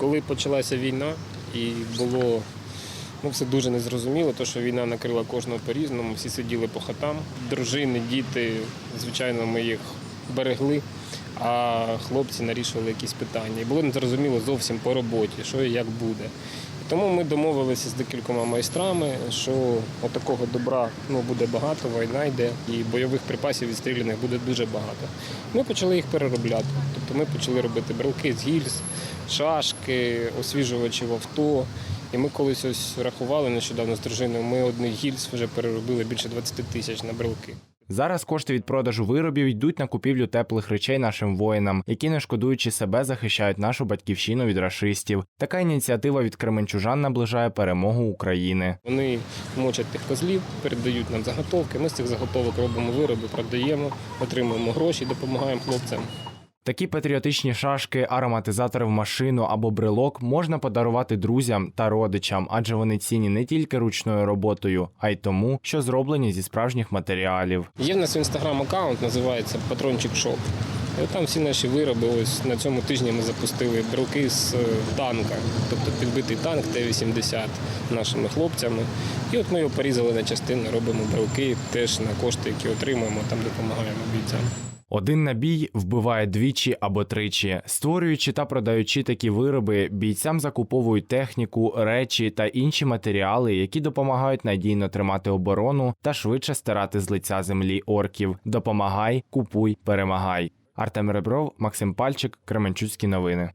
Коли почалася війна і було ну, все дуже незрозуміло, то що війна накрила кожного по-різному, всі сиділи по хатам, дружини, діти, звичайно, ми їх берегли, а хлопці нарішували якісь питання. І було незрозуміло зовсім по роботі, що і як буде. Тому ми домовилися з декількома майстрами, що отакого добра ну, буде багато, війна йде, і бойових припасів відстріляних буде дуже багато. Ми почали їх переробляти. Тобто ми почали робити брелки з гільз, шашки, освіжувачі в авто. І ми колись ось рахували нещодавно з дружиною, ми одних гільз вже переробили більше 20 тисяч на брелки. Зараз кошти від продажу виробів йдуть на купівлю теплих речей нашим воїнам, які, не шкодуючи себе, захищають нашу батьківщину від рашистів. Така ініціатива від кременчужан наближає перемогу України. Вони мочать тих козлів, передають нам заготовки. Ми з цих заготовок робимо вироби, продаємо, отримуємо гроші, допомагаємо хлопцям. Такі патріотичні шашки, ароматизатори в машину або брелок можна подарувати друзям та родичам, адже вони цінні не тільки ручною роботою, а й тому, що зроблені зі справжніх матеріалів. Є в нас інстаграм-аккаунт, називається Патрончик Шоп. І там всі наші вироби. Ось на цьому тижні ми запустили брелки з е, танка, тобто підбитий танк Т-80 нашими хлопцями. І от ми його порізали на частини, робимо брелки теж на кошти, які отримуємо, там допомагаємо бійцям. Один набій вбиває двічі або тричі. Створюючи та продаючи такі вироби, бійцям закуповують техніку, речі та інші матеріали, які допомагають надійно тримати оборону та швидше стирати з лиця землі орків. Допомагай, купуй, перемагай. Артем Ребров, Максим Пальчик, Кременчуцькі новини.